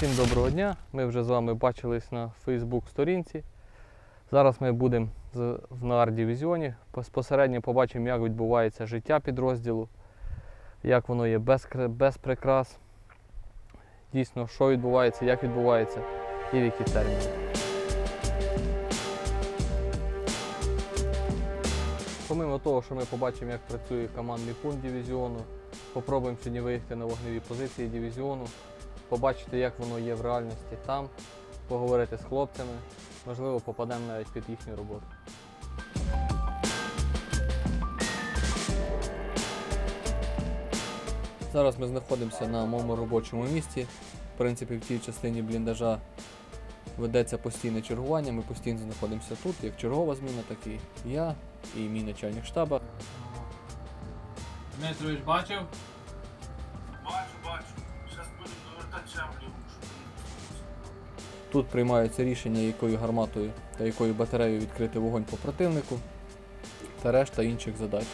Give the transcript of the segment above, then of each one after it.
Всім доброго дня. Ми вже з вами бачились на Фейсбук сторінці. Зараз ми будемо в НАР-дивізіоні. Безпосередньо побачимо, як відбувається життя підрозділу, як воно є без, без прикрас. Дійсно, що відбувається, як відбувається і в які терміни. Помимо того, що ми побачимо, як працює командний пункт дивізіону, попробуємо сьогодні виїхати на вогневі позиції дивізіону, побачити, як воно є в реальності там, поговорити з хлопцями, можливо, попадемо навіть під їхню роботу. Зараз ми знаходимося на моєму робочому місці. В принципі, в цій частині бліндажа ведеться постійне чергування. Ми постійно знаходимося тут, як чергова зміна, так і я, і мій начальник штабу. Дмитрович бачив? Тут приймаються рішення, якою гарматою та якою батареєю відкрити вогонь по противнику та решта інших задач.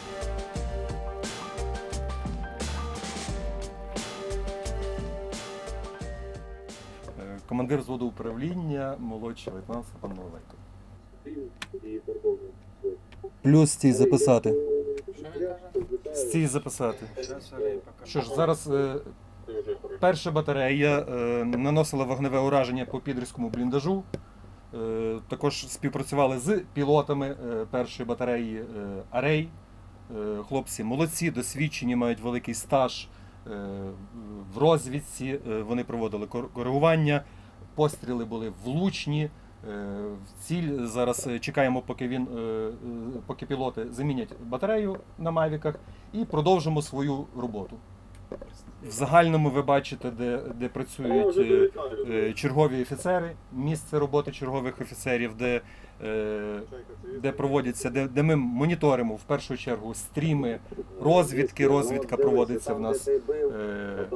Е, Командир взводу управління, молодший лейтенант Степан Новоленко. Плюс стій записати. Стій записати. Що ж, зараз е, перша батарея е, наносила вогневе ураження по підрізькому бліндажу. Е, також співпрацювали з пілотами е, першої батареї е, Арей. Е, хлопці молодці, досвідчені, мають великий стаж е, в розвідці. Е, вони проводили коригування. Постріли були влучні. е, В ціль зараз е, чекаємо, поки він, е, поки пілоти замінять батарею на мавіках, і продовжимо свою роботу. В загальному ви бачите, де, де працюють е, е, чергові офіцери, місце роботи чергових офіцерів, де, е, де проводяться, де, де ми моніторимо в першу чергу стріми розвідки. Розвідка проводиться в нас е,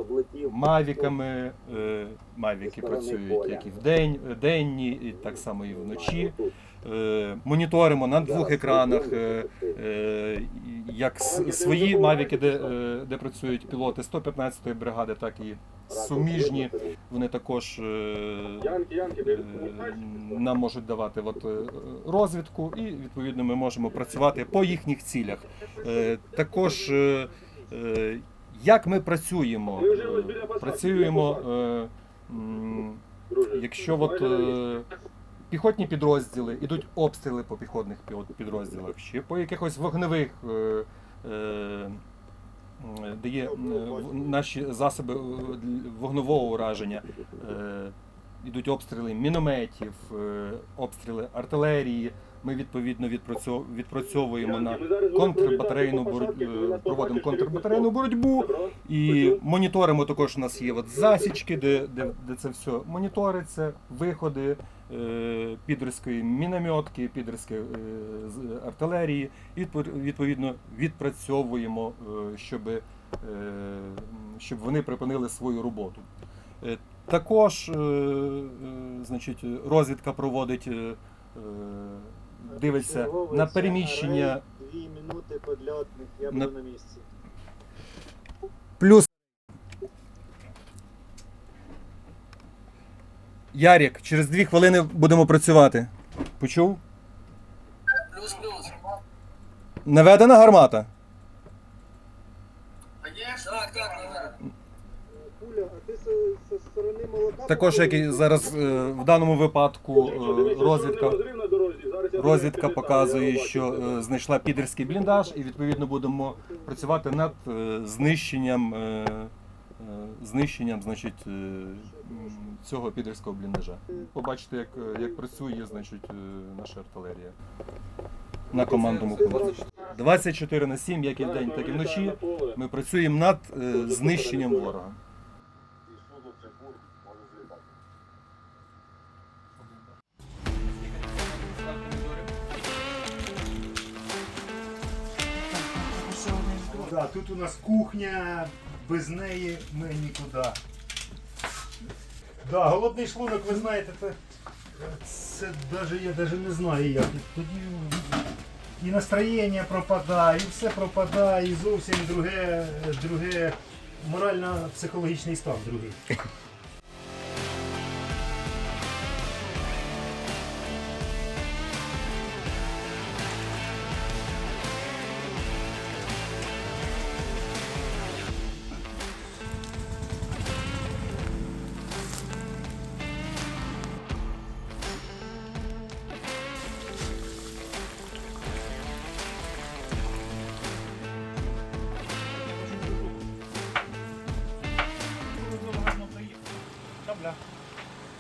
мавіками. Е, мавіки працюють як і вдень, денні, і так само і вночі. Е, моніторимо на двох екранах, е, е, як свої мавіки, де, де працюють пілоти 115-ї бригади, так і суміжні. Вони також нам можуть давати от, розвідку, і відповідно ми можемо працювати по їхніх цілях. Також як ми працюємо? Працюємо, якщо от, піхотні підрозділи, ідуть обстріли по піхотних підрозділах, чи по якихось вогневих, е, е, де є наші засоби е, вогневого ураження. Ідуть обстріли мінометів, обстріли артилерії. Ми відповідно відпрацьовуємо на контрбатарейну боротьбу, проводимо контрбатарейну боротьбу і моніторимо також. У нас є от засічки, де, де, де це все моніториться, виходи підерської мінометки, підерської е, артилерії. І відповідно відпрацьовуємо, е, щоб, е, щоб вони припинили свою роботу. Е, Також е, е, значить, розвідка проводить, е, е, дивиться на переміщення. Дві минути подльотних, я буду на місці. Плюс. Ярік, через дві хвилини будемо працювати. Почув? Плюс-плюс. Наведена гармата. Так, Куля, а ти зі сторони молока. Також, як і зараз е, в даному випадку е, розвідка, розвідка показує, що е, знайшла підерський бліндаж, і відповідно будемо працювати над е, знищенням, е, знищенням значить, е, цього підерського бліндажа. Побачите, як, е, як працює значить, е, наша артилерія на командному пункті. 24 на 7, як і вдень, так і вночі. Ми працюємо над е, знищенням ворога. Да, тут у нас кухня, без неї ми нікуди. Да, голодний шлунок, ви знаєте, це, це даже, я даже не знаю як. Тоді і настроєння пропадає, і все пропадає, і зовсім друге, друге морально-психологічний стан другий.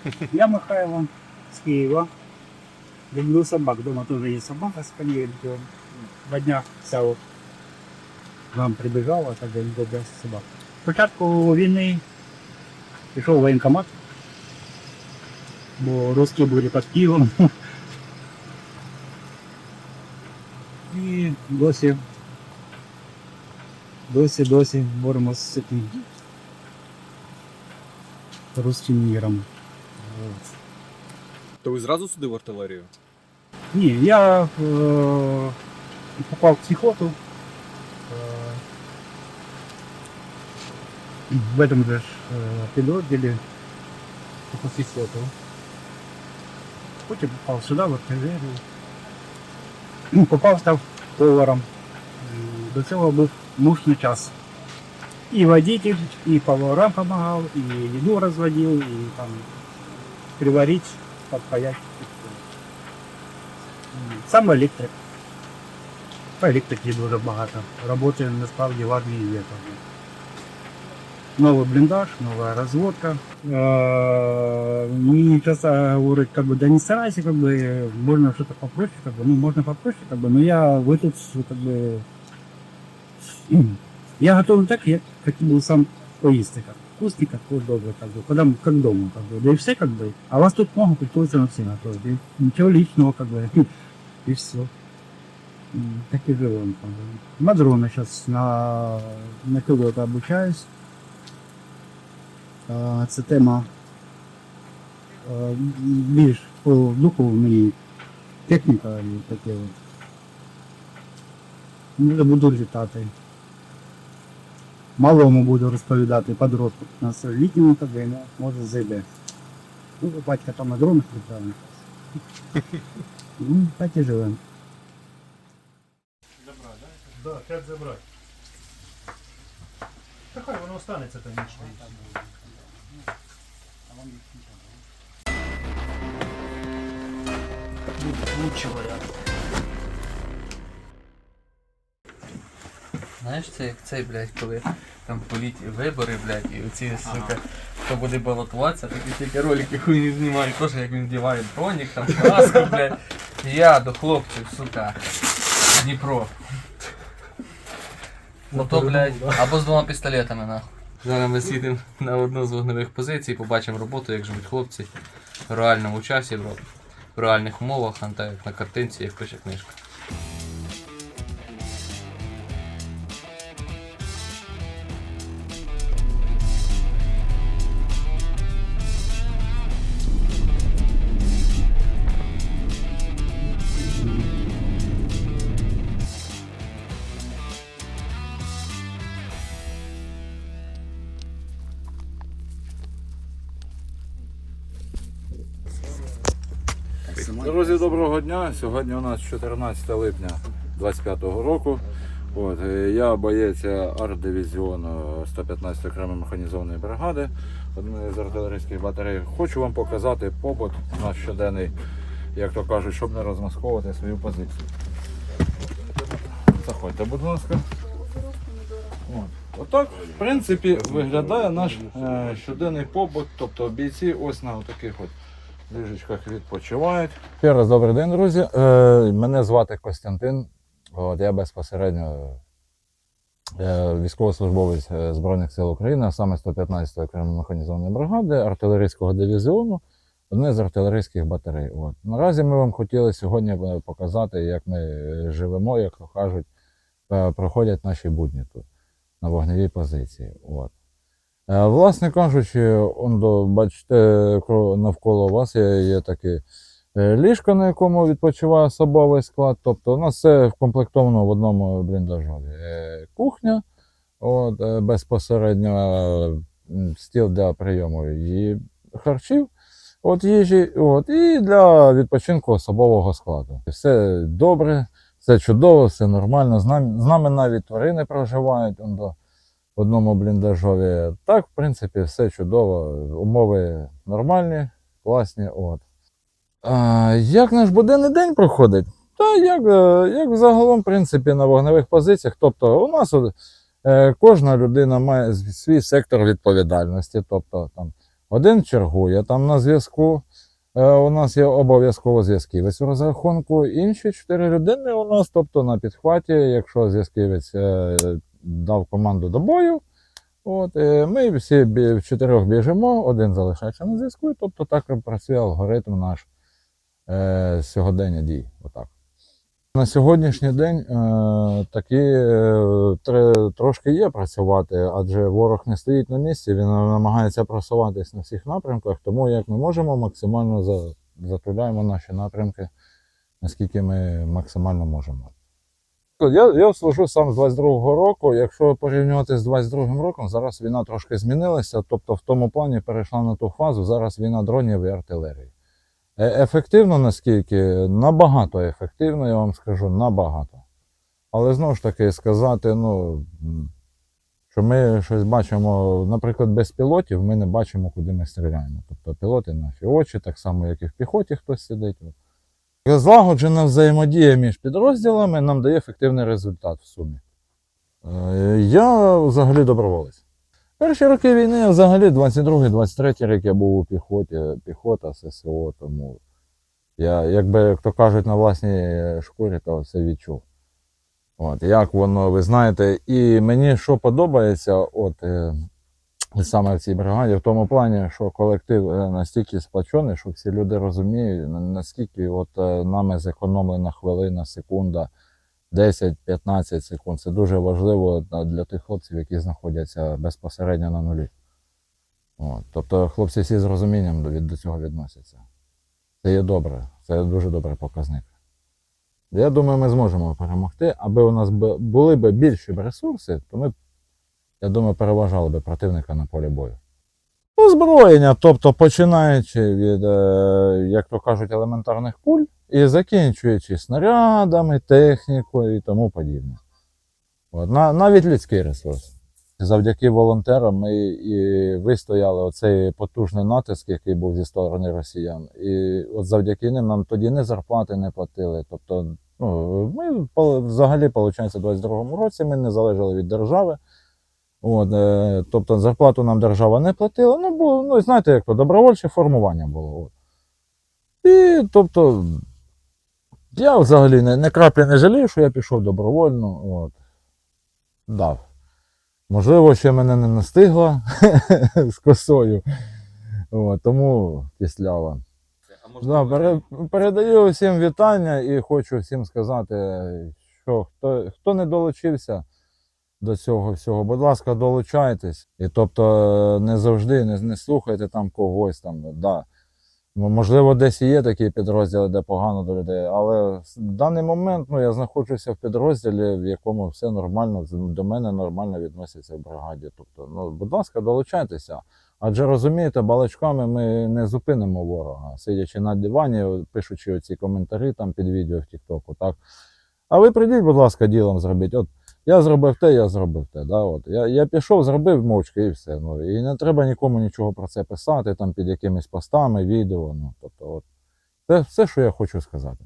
Я Михайло з Києва. Люблю собак. Дома теж є собака з понеділка. Два дня вся от вам прибіжала, так я люблю собак. Спочатку війни пішов в воєнкомат, бо русські були під Києвом. І досі, досі, досі боремося з цим русським міром. То ви зразу сюди в артилерію? Ні, я е, попав в психоту. Е, в этом же ж, е, підрозділі по психоту. Потім попав сюди, в артилерію. Ну, Попав, став поваром. М, До цього був мушний час. І водитель, і поварам допомагав, і їду розводив, і там приварити, подпаять. Сам електрик. По електриці дуже багато. Роботи насправді в армії є. там. Новий бліндаж, нова розводка. Е, Мені часто говорять, как бы, да не старайся, как бы, можно что-то попроще, как бы, ну, можно попроще, как бы, но я в этот, как бы, м, я готов так, як хотів би сам поїсти, как вкусный, как добре, как бы, когда, как дома, как бы, да и все, как бы, а вас тут много, приходится на все готовить, и ничего личного, как бы, и все. Так и живем. Как бы. Мадрона сейчас на, на пилота обучаюсь. А, Це тема а, більш по духу мені техніка і таке. от. Може буду літати. Малому буду розповідати подростку. На літньому так ну, може зайде. Ну, батька там на дронах літає. Ну, так і живемо. Да, п'ять забрати. Та хай воно останеться там нічого. Знаєш, це як цей, блядь, коли там політі вибори, блядь, і оці, сука, хто буде балотуватися, такі тільки ролики хуйні знімають, теж як він вдіває бронік, там каску, блядь. Я до хлопців, сука, Дніпро. Зато, блядь, або з двома пістолетами, нахуй. Зараз ми сідемо на одну з вогневих позицій, побачимо роботу, як живуть хлопці в реальному часі. В реальних умовах, а не так як на картинці, як пише книжка. Друзі, доброго дня. Сьогодні у нас 14 липня 25-го року. От, е, я боєць арт-дивізіону 115 окремої механізованої бригади, одної з артилерійських батарей. Хочу вам показати побут наш щоденний, як то кажуть, щоб не розмасковувати свою позицію. Заходьте, будь ласка. От. Отак, в принципі, виглядає наш е, щоденний побут, тобто бійці ось на таких от ліжечках відпочивають. Ще раз добрий день, друзі. Е, мене звати Костянтин. От, я безпосередньо е, військовослужбовець е, Збройних сил України, а саме 115-ї окремої механізованої бригади, артилерійського дивізіону, одне з артилерійських батарей. От. Наразі ми вам хотіли сьогодні е, показати, як ми е, живемо, як то кажуть, проходять наші будні тут на вогневій позиції. От. Е, Власне кажучи, бачите, навколо вас є, є таке е, ліжко, на якому відпочиває особовий склад. Тобто у нас все вкомплектовано в одному бліндажові. Е, Кухня, от, безпосередньо стіл для прийому її харчів, от, їжі, от, і для відпочинку особового складу. Все добре, все чудово, все нормально. З нами, з нами навіть тварини проживають. Одному бліндажові. Так, в принципі, все чудово. Умови нормальні, класні. От. А, як наш буденний день проходить? Та як, е, як загалом, в принципі, на вогневих позиціях. Тобто, у нас от, е, кожна людина має свій сектор відповідальності. Тобто, там, Один чергує там на зв'язку. Е, У нас є обов'язково зв'язківець у розрахунку. Інші чотири людини у нас, тобто на підхваті, якщо зв'язківець е, дав команду до бою, от, е, ми всі в чотирьох біжимо, один залишається на зв'язку, тобто так працює алгоритм наш е, сьогодення дій. Отак. На сьогоднішній день е, такі е, трошки є працювати, адже ворог не стоїть на місці, він намагається просуватись на всіх напрямках, тому як ми можемо, максимально затуляємо наші напрямки, наскільки ми максимально можемо. Я, я служу сам з 22-го року. Якщо порівнювати з 22-м роком, зараз війна трошки змінилася, тобто в тому плані перейшла на ту фазу, зараз війна дронів і артилерії. Е, Ефективно наскільки? Набагато ефективно, я вам скажу, набагато. Але знову ж таки сказати, ну, що ми щось бачимо, наприклад, без пілотів, ми не бачимо, куди ми стріляємо. Тобто пілоти наші очі, так само, як і в піхоті хтось сидить. Злагоджена взаємодія між підрозділами нам дає ефективний результат в сумі. Е, Я взагалі доброволець. Перші роки війни, взагалі, 22-23 рік я був у піхоті, піхота, ССО, тому я, якби, як то кажуть, на власній шкурі, то все відчув. От, як воно, ви знаєте, і мені що подобається, от е, саме в цій бригаді, в тому плані, що колектив е, настільки сплачений, що всі люди розуміють, наскільки от е, нами зекономлена хвилина, секунда, 10-15 секунд. Це дуже важливо для тих хлопців, які знаходяться безпосередньо на нулі. От. Тобто хлопці всі з розумінням від- до цього відносяться. Це є добре, це дуже добрий показник. Я думаю, ми зможемо перемогти. Аби у нас були б більші ресурси, то ми, я думаю, переважали б противника на полі бою. Озброєння, тобто починаючи від, е, як то кажуть, елементарних куль і закінчуючи снарядами, технікою і тому подібне. От, навіть людський ресурс. Завдяки волонтерам ми і вистояли оцей потужний натиск, який був зі сторони росіян. І от завдяки ним нам тоді не зарплати не платили. Тобто, ну, ми взагалі, виходить, у 22-му році ми не залежали від держави. От, е, тобто зарплату нам держава не платила. Ну, бо, ну знаєте, як то добровольче формування було. От. І тобто, я взагалі не, не краплі не жалію, що я пішов добровольно. От. Дав. Можливо, ще мене не настигла з косою. От, тому кислява. Да, пере, передаю всім вітання і хочу всім сказати, що хто, хто не долучився до цього всього, будь ласка, долучайтесь. І тобто е, не завжди не, не слухайте там когось там. Да. Можливо, десь і є такі підрозділи, де погано до людей, але в даний момент ну, я знаходжуся в підрозділі, в якому все нормально, до мене нормально відносяться в бригаді. Тобто, ну, будь ласка, долучайтеся. Адже розумієте, балачками ми не зупинимо ворога, сидячи на дивані, пишучи ці коментарі там під відео в Тіктоку. А ви прийдіть, будь ласка, ділом зробіть. От я зробив те, я зробив те. Да? От. Я, я пішов, зробив мовчки і все. Ну, і не треба нікому нічого про це писати, там під якимись постами, відео. Ну, тобто, от. Це все, що я хочу сказати.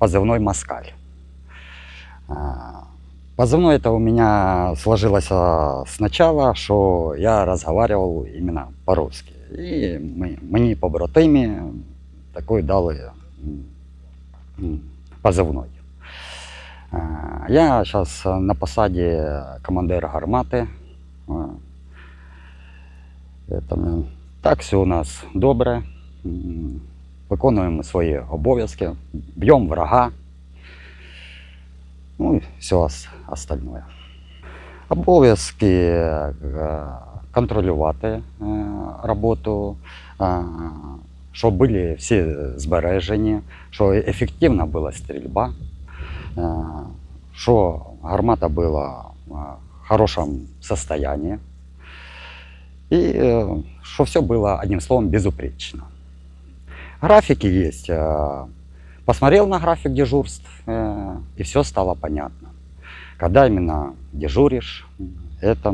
позывной Москаль. А, Позывной это у меня сложилось а, сначала, что я разговаривал именно по-русски. І ми, мені побратимі такий дали м, м, позывной. А, Я зараз на посаді командира гармати. А, это, м, Так, все у нас добре. Виконуємо свої обов'язки, б'ємо врага. Ну і все ос- остальное. Обов'язки е, контролювати е, роботу, е, щоб були всі збережені, що ефективна була стрільба, що гармата була в хорошому стані. Э, что все было, одним словом, безупречно. Графики есть. э, Посмотрел на график дежурств, э, и все стало понятно. Когда именно дежуришь, это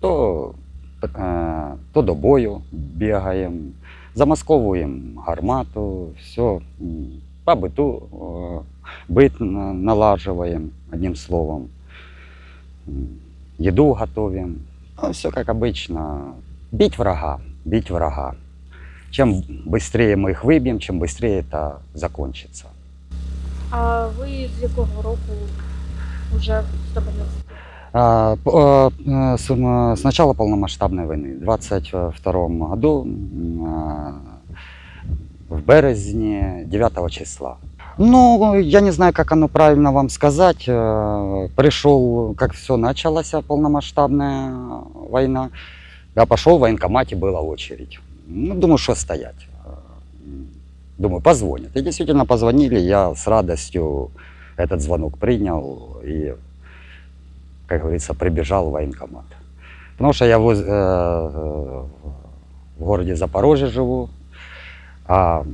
то, э, то до бою бегаем, замасковываем гармату, все по быту, э, быт на- налаживаем, одним словом. Еду готовим, все как обычно. Бить врага, бить врага. Чем быстрее мы их выбьем, чем быстрее это закончится. А ви з якого року вже в стабільності? А, п- а, э, с, м, с начала полномасштабной войны, в 22 году, м, а, в березне, 9 числа. Ну, я не знаю, как оно правильно вам сказать. Э, Пришел, как все началось, полномасштабная война. Я пошел в военкомате, была очередь. Ну, думаю, что стоять. Э, Думаю, позвонят. И действительно позвонили, я с радостью этот звонок принял и как говорится, прибежал в военкомат. Потому что я воз- э, в городе Запорожье живу, а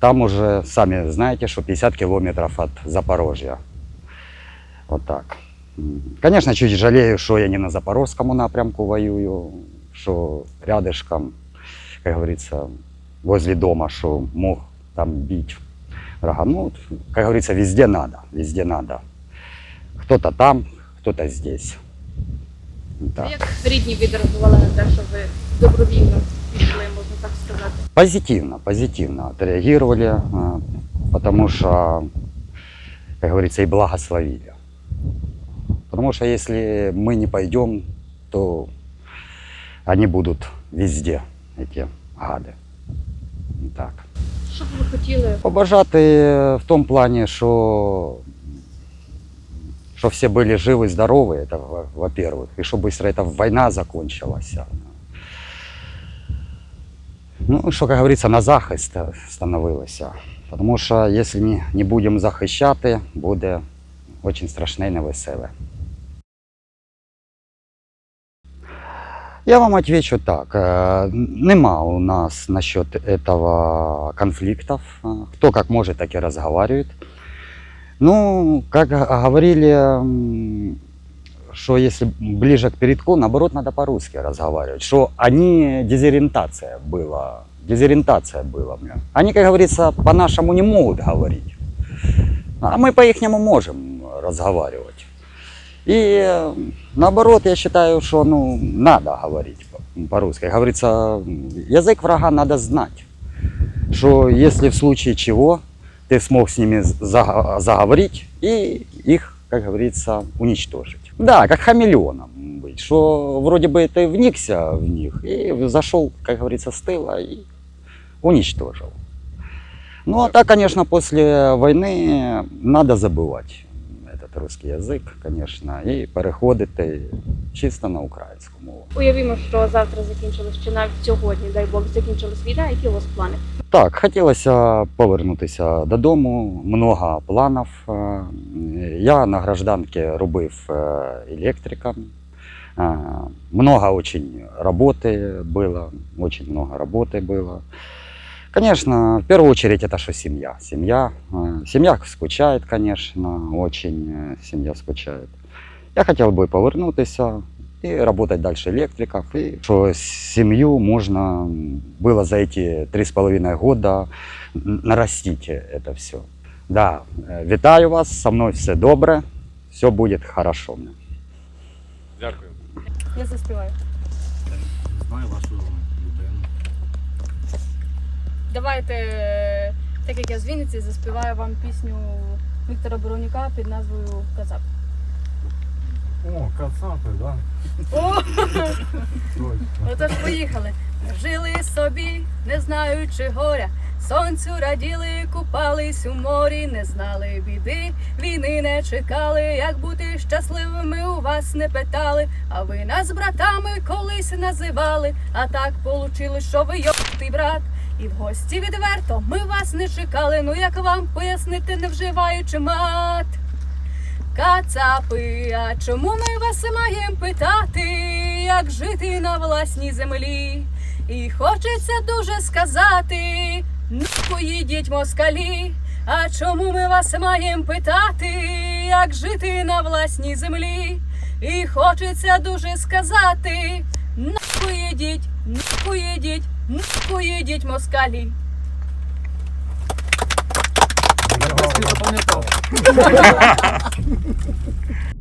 там уже, сами знаете, что 50 километров от Запорожья. Вот так. Конечно, чуть жалею, что я не на Запорожскому напрямку воюю, что рядышком, как говорится, возле дома, что мог там бить врага. Ну, как говорится, везде надо, везде надо. Кто-то там, кто-то здесь. Так. Як рідні відреагували на те, що ви добровільно пішли, можна так сказати? Позитивно, позитивно отреагировали, потому что, как говорится, и благословили. Потому что если мы не пойдем, то они будут везде, эти гады. Так. Що б ви хотіли? Побажати в тому плані, що, що всі були живі, здорові, это во- во-первых, і щоб швидко эта війна закончилась. Ну, що, як говориться, на захист становилося. Тому що якщо не, не будемо захищати, буде дуже страшне і невеселе. Я вам отвечу так. э, Нема у нас насчет этого конфликтов. Кто как может, так и разговаривает. Ну, как говорили, что если ближе к передку, наоборот, надо по-русски разговаривать. Что они, дезориентация была. Дезориентация была. бля. Они, как говорится, по-нашему не могут говорить. А мы по-ихнему можем разговаривать. И э, наоборот, я считаю, что ну, надо говорить по- по-русски. Говорится, язык врага надо знать. Что если в случае чего ты смог с ними заговорить и их, как говорится, уничтожить. Да, как хамелеоном быть, что вроде бы ты вникся в них и зашел, как говорится, с тыла и уничтожил. Ну а так, конечно, после войны надо забывать этот русский язык, конечно, і переходити чисто на українську мову. Уявімо, що завтра закінчилось, чи навіть сьогодні, дай Бог, закінчилась війна, які у вас плани? Так, хотілося повернутися додому. Много планів. Е, Я на гражданці робив е, електриком. Е, Много очень работы было, очень много работы было. Конечно, в первую очередь это что семья. Семья, э, семья скучает, конечно, очень э, семья скучает. Я хотел бы повернутися и работать дальше электриков. И что семью можно было за эти три с половиной года н- нарастить это все. Да, э, витаю вас, со мной все добре, все будет хорошо. Дякую. Я заспіваю. Знаю вашу людину. Давайте, е, так як я з Вінниці, заспіваю вам пісню Віктора Боронюка під назвою Казак. О, кацапи, да? О! Отож поїхали. Жили собі, не знаючи горя. Сонцю раділи, купались у морі, не знали біди, війни не чекали. Як бути щасливими у вас не питали. А ви нас братами колись називали. А так получилось, що ви йоптий брат. І в гості відверто ми вас не чекали. Ну як вам пояснити, не вживаючи мат? Кацапи, а чому ми вас маємо питати, як жити на власній землі? І хочеться дуже сказати, ну поїдіть москалі. А чому ми вас маємо питати, як жити на власній землі? І хочеться дуже сказати, ну поїдіть, ну поїдіть, ну поїдіть москалі.